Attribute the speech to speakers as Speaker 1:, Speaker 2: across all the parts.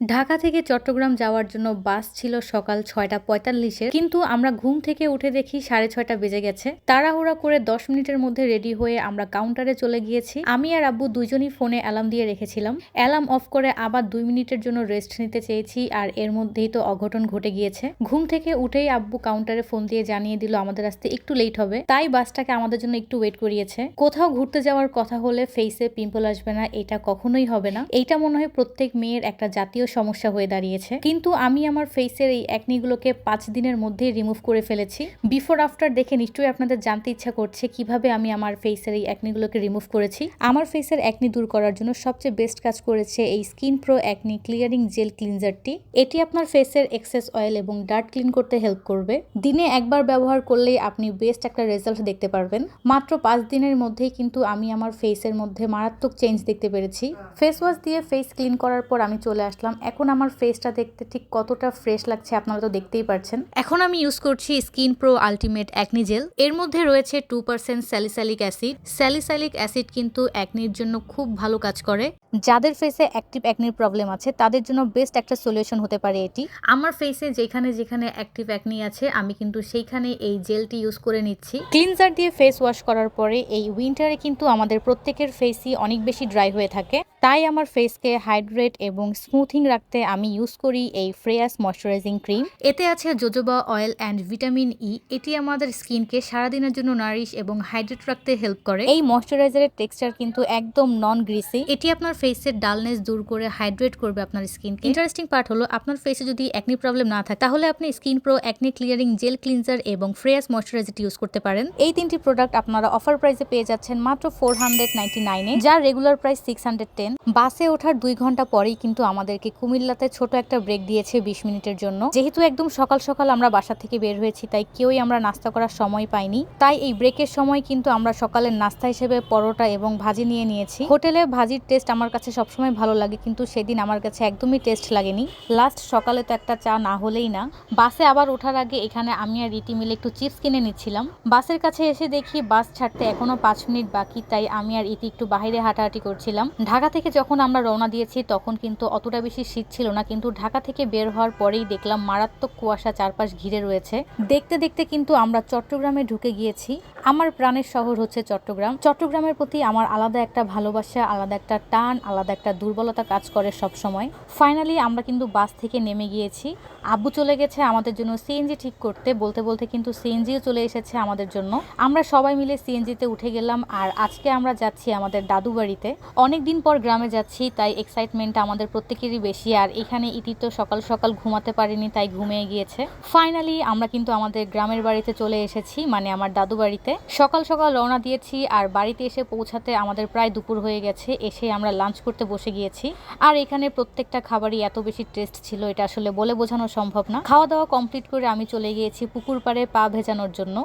Speaker 1: ঢাকা থেকে চট্টগ্রাম যাওয়ার জন্য বাস ছিল সকাল ছয়টা পঁয়তাল্লিশের। কিন্তু আমরা ঘুম থেকে উঠে দেখি সাড়ে ছয়টা বেজে গেছে। তাড়াহুড়া করে দশ মিনিটের মধ্যে রেডি হয়ে আমরা কাউন্টারে চলে গিয়েছি। আমি আর আব্বু দুজনই ফোনে অ্যালার্ম দিয়ে রেখেছিলাম। অ্যালার্ম অফ করে আবার দুই মিনিটের জন্য রেস্ট নিতে চেয়েছি আর এর মধ্যেই তো অঘটন ঘটে গিয়েছে। ঘুম থেকে উঠেই আব্বু কাউন্টারে ফোন দিয়ে জানিয়ে দিল, আমাদের আসতে একটু লেট হবে। তাই বাসটাকে আমাদের জন্য একটু ওয়েট করিয়েছে। কোথাও ঘুরতে যাওয়ার কথা হলে ফেসে পিম্পল আসবে না, এটা কখনোই হবে না। এইটা মনে হয় প্রত্যেক মেয়ের একটা জাতীয় সমস্যা হয়ে দাঁড়িয়েছে। কিন্তু আমি আমার ফেসের এই অ্যাকনিগুলোকে পাঁচ দিনের মধ্যেই রিমুভ করে ফেলেছি। বিফোর আফটার দেখে নিশ্চয়ই আপনাদের জানতে ইচ্ছা করছে কীভাবে আমি আমার ফেসের এই অ্যাকনিগুলোকে রিমুভ করেছি। আমার ফেসের অ্যাকনি দূর করার জন্য সবচেয়ে বেস্ট কাজ করেছে এই skin pro acne clearing gel ক্লিনজারটি এটি আপনার ফেসের এক্সেস অয়েল এবং ডার্ট ক্লিন করতে হেল্প করবে। দিনে একবার ব্যবহার করলেই আপনি বেস্ট একটা রেজাল্ট দেখতে পারবেন। মাত্র পাঁচ দিনের মধ্যেই কিন্তু আমি আমার ফেসের মধ্যে মারাত্মক চেঞ্জ দেখতে পেরেছি। ফেস ওয়াশ দিয়ে ফেস ক্লিন করার পর আমি চলে আসলাম এখন আমার ফেসটা দেখতে ঠিক কতটা ফ্রেশ লাগছে আপনারা তো দেখতেই পারছেন। এখন আমি ইউজ করছি Skin Pro ultimate acne gel এর মধ্যে রয়েছে two percent salicylic acid salicylic acid কিন্তু অ্যাকনির জন্য খুব ভালো কাজ করে। যাদের ফেসে অ্যাক্টিভ অ্যাকনির প্রবলেম আছে তাদের জন্য বেস্ট একটা সলিউশন হতে পারে এটি। আমার ফেসে যেখানে যেখানে অ্যাক্টিভ অ্যাকনি আছে আমি কিন্তু সেইখানে এই জেলটি ইউজ করে নিচ্ছি। ক্লিনজার দিয়ে ফেস ওয়াশ করার পরে এই উইন্টারে কিন্তু আমাদের প্রত্যেকের ফেসই অনেক বেশি ড্রাই হয়ে থাকে। তাই আমার ফেসকে হাইড্রেট এবং স্মুথিং রাখতে আমি ইউজ করি এই ফ্রেয়াস ময়শ্চারাইজিং ক্রিম এতে আছে jojoba oil and vitamin E এটি আমাদের স্কিনকে সারাদিনের জন্য নারিশ এবং হাইড্রেট রাখতে হেল্প করে। এই ময়শ্চারাইজারের টেক্সচার কিন্তু একদম নন গ্রিসি এটি আপনার ফেসের ডালনেস দূর করে হাইড্রেট করবে আপনার স্কিনকে ইন্টারেস্টিং পার্ট হলো, আপনার ফেসে যদি একনি প্রবলেম না থাকে, তাহলে আপনি Skin Pro acne clearing gel cleanser এবং ফ্রেয়াস ময়শ্চারাইজারটি ইউজ করতে পারেন। এই তিনটি প্রোডাক্ট আপনারা অফার প্রাইসে পেয়ে যাচ্ছেন মাত্র ফোর হান্ড্রেড নাইনটি নাইনে যার regular price six hundred ten বাসে ওঠার দুই ঘণ্টা পরেই কিন্তু আমাদেরকে কুমিল্লাতে ছোট একটা ব্রেক দিয়েছে বিশ মিনিটের জন্য। যেহেতু একদম সকাল সকাল আমরা বাসা থেকে বের হয়েছি, তাই কেউই আমরা নাস্তা করার সময় পাইনি। তাই এই ব্রেকের সময় কিন্তু আমরা সকালের নাস্তা হিসেবে পরোটা এবং ভাজি নিয়ে নিয়েছি। হোটেলে ভাজির টেস্ট আমার কাছে সবসময় ভালো লাগে, কিন্তু সেদিন আমার কাছে একদমই টেস্ট লাগেনি। লাস্ট সকালে তো একটা চা না হলেই না। বাসে আবার ওঠার আগে এখানে আমি আর রীতি মিলে একটু চিপস কিনে নিচ্ছিলাম। বাসের কাছে এসে দেখি বাস ছাড়তে এখনও পাঁচ মিনিট বাকি, তাই আমি আর ইতি একটু বাইরে হাঁটাহাঁটি করছিলাম। ঢাকা থেকে যখন আমরা রওনা দিয়েছি, তখন কিন্তু অতটা বেশি শীত ছিল না, কিন্তু ঢাকা থেকে বের হওয়ার পরেই দেখলাম মারাত্মক কুয়াশা চারপাশ ঘিরে রয়েছে। দেখতে দেখতে কিন্তু আমরা চট্টগ্রামে ঢুকে গিয়েছি। আমার প্রাণের শহর হচ্ছে চট্টগ্রাম। চট্টগ্রামের প্রতি আমার আলাদা একটা ভালোবাসা, আলাদা একটা টান, আলাদা একটা দুর্বলতা কাজ করে সব সময় ফাইনালি আমরা কিন্তু বাস থেকে নেমে গিয়েছি। আব্বু চলে গেছে আমাদের জন্য সিএনজি ঠিক করতে, বলতে বলতে কিন্তু সিএনজিও চলে এসেছে আমাদের জন্য। আমরা সবাই মিলে সিএনজিতে উঠে গেলাম, আর আজকে আমরা যাচ্ছি আমাদের দাদু বাড়িতে অনেক দিন পর গ্রামে যাচ্ছি, তাই এক্সাইটমেন্টটা আমাদের প্রত্যেকেরই বেশি। আর এখানে ইতি তো সকাল সকাল ঘুমাতে পারিনি, তাই ঘুমিয়ে গিয়েছে। ফাইনালি আমরা কিন্তু আমাদের গ্রামের বাড়িতে চলে এসেছি মানে আমার দাদু বাড়িতে। সকাল সকাল রওনা দিয়েছি, আর বাড়িতে এসে পৌঁছাতে আমাদের প্রায় দুপুর হয়ে গেছে, এসে আমরা লাঞ্চ করতে বসে গিয়েছি। আর এখানে প্রত্যেকটা খাবারই এত বেশি টেস্ট ছিল, এটা আসলে বলে বোঝানো সম্ভব না। খাওয়া দাওয়া কমপ্লিট করে আমি চলে গিয়েছি পুকুর পাড়ে পা ভেজানোর জন্য।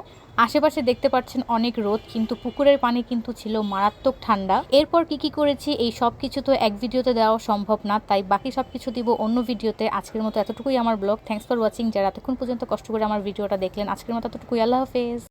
Speaker 1: আশেপাশে দেখতে পাচ্ছেন অনেক রোদ, কিন্তু পুকুরের পানি কিন্তু ছিল মারাত্মক ঠান্ডা। এরপর কি কি করেছি, এই সব কিছু তো এক ভিডিওতে দেওয়া সম্ভব না, তাই বাকি সব কিছু দিব অন্য ভিডিওতে। আজকের মতো এতটুকুই আমার ব্লগ। থ্যাংকস ফর ওয়াচিং যারা এতক্ষণ পর্যন্ত কষ্ট করে আমার ভিডিওটা দেখলেন, আজকের মতো এতটুকুই। আল্লাহ হাফেজ।